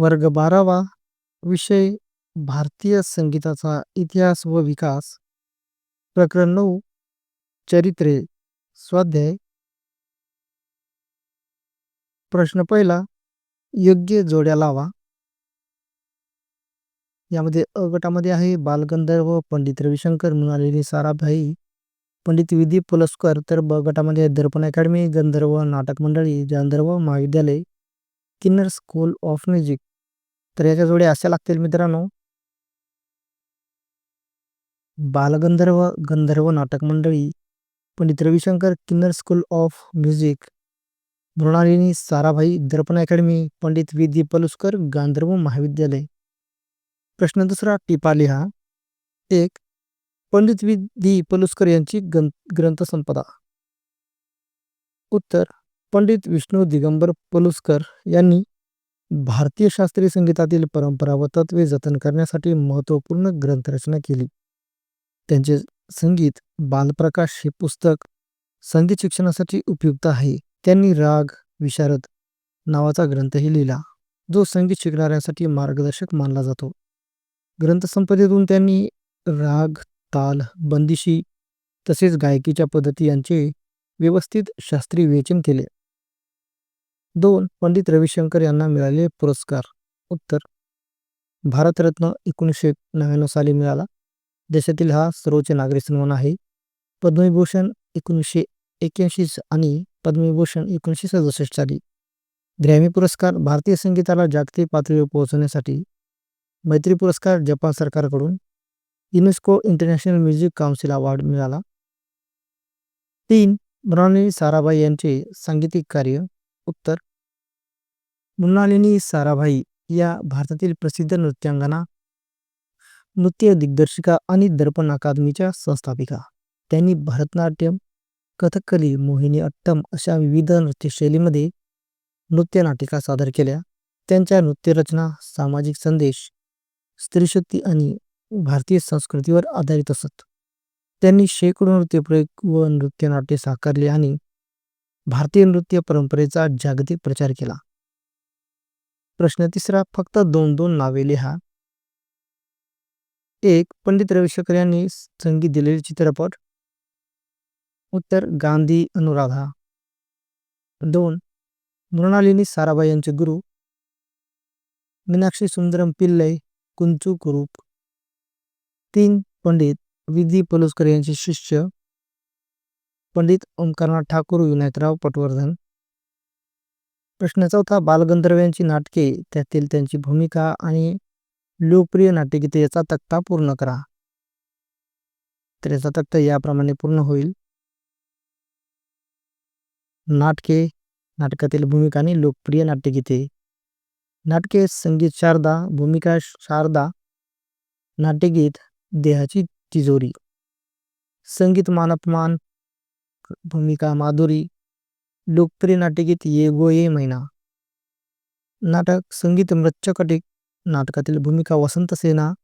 वर्ग बारावा विषय भारतीय संगीताचा इतिहास व विकास. प्रकरण नऊ चरित्रे स्वाध्याय. प्रश्न पहिला योग्य जोड्या लावा. यामध्ये अ गटामध्ये आहे बालगंधर्व पंडित रविशंकर मृणालिनी साराभाई पंडित विधी पुलस्कर तर ब गटामध्ये दर्पण अकॅडमी गंधर्व नाटक मंडळी गांधर्व महाविद्यालय किन्नर स्कूल ऑफ म्युझिक. तर याच्या जोड्या अशा लागतील मित्रांनो. बालगंधर्व गंधर्व नाटक मंडळी Pandit Ravishankar Kinnar school of music. Mrinalini Sarabhai Darpan academy Pandit विधी पलुस्कर गांधर्व महाविद्यालय. प्रश्न दुसरा टिपा लिहा. एक पंडित विधी पलुस्कर यांची ग्रंथसंपदा. उत्तर पंडित विष्णू दिगंबर पलुस्कर यांनी भारतीय शास्त्रीय संगीतातील परंपरा व तत्वे जतन करण्यासाठी महत्त्वपूर्ण ग्रंथरचना केली. त्यांचे संगीत बालप्रकाश हे पुस्तक संगीत शिक्षणासाठी उपयुक्त आहे. त्यांनी राग विशारद नावाचा ग्रंथही लिहिला जो संगीत शिकणाऱ्यांसाठी मार्गदर्शक मानला जातो. ग्रंथसंपदेतून त्यांनी राग ताल बंदिशी तसेच गायकीच्या पद्धती यांचे व्यवस्थित शास्त्रीय विवेचन केले. दोन पंडित रविशंकर यांना मिळाले पुरस्कार. उत्तर. भारतरत्न एकोणीसशे नव्याण्णव साली मिळाला. देशातील हा सर्वोच्च नागरी सन्मान आहे. पद्मविभूषण एकोणीसशे एक्याऐंशी आणि पद्मविभूषण एकोणीसशे सदुसष्ट साली. ग्रॅमी पुरस्कार भारतीय संगीताला जागतिक पातळीवर पोहोचवण्यासाठी. मैत्री पुरस्कार जपान सरकारकडून. UNESCO international music council award मिळाला. तीन मृणालिनी साराभाई यांचे सांगीतिक कार्य. उत्तर. मृणालिनी साराभाई या भारतातील प्रसिद्ध नृत्यांगना नृत्य दिग्दर्शिका आणि दर्पण अकादमीच्या संस्थापिका. त्यांनी भरतनाट्यम कथकली मोहिनी अट्टम अशा विविध नृत्यशैलीमध्ये नृत्य नाटिका सादर केल्या. त्यांच्या नृत्यरचना सामाजिक संदेश स्त्रीशक्ती आणि भारतीय संस्कृतीवर आधारित असत. त्यांनी शेकडो नृत्यप्रयोग व नृत्यनाट्य साकारले आणि भारतीय नृत्य परंपरेचा जागतिक प्रचार केला. प्रश्न तिसरा फक्त दोन दोन नावे लिहा. एक पंडित रविशंकर यांनी संगीत दिलेले चित्रपट. उत्तर गांधी अनुराधा. दोन मृणालिनी साराभाई यांचे गुरु. मीनाक्षी सुंदरम पिल्लय कुंचू कुरूप. तीन पंडित विधी पलुस्कर यांचे शिष्य. पंडित ओंकारनाथ ठाकूर विनायकराव पटवर्धन. प्रश्न चौथा बालगंधर्व यांची नाटके त्यातील त्यांची भूमिका आणि लोकप्रिय नाट्यगीते याचा तक्ता पूर्ण करा. तर याचा तक्ता याप्रमाणे पूर्ण होईल. नाटके नाटकातील भूमिका आणि लोकप्रिय नाट्यगीते. नाटके संगीत शारदा भूमिका शारदा. नाट्यगीत देहाची तिजोरी. संगीत मानपमान भूमिका माधुरी लोकप्रिय नाट्यगीत ये गो ये मैना। नाटक संगीत मृच्छकटिक नाटकातील भूमिका वसंत सेना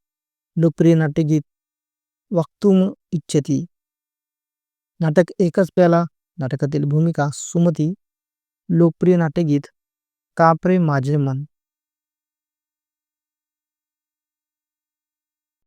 लोकप्रिय नाट्यगीत वक्तुम इच्छती। नाटक एकच प्याला नाटकातील भूमिका सुमती लोकप्रिय नाट्यगीत कापरे माझे मन।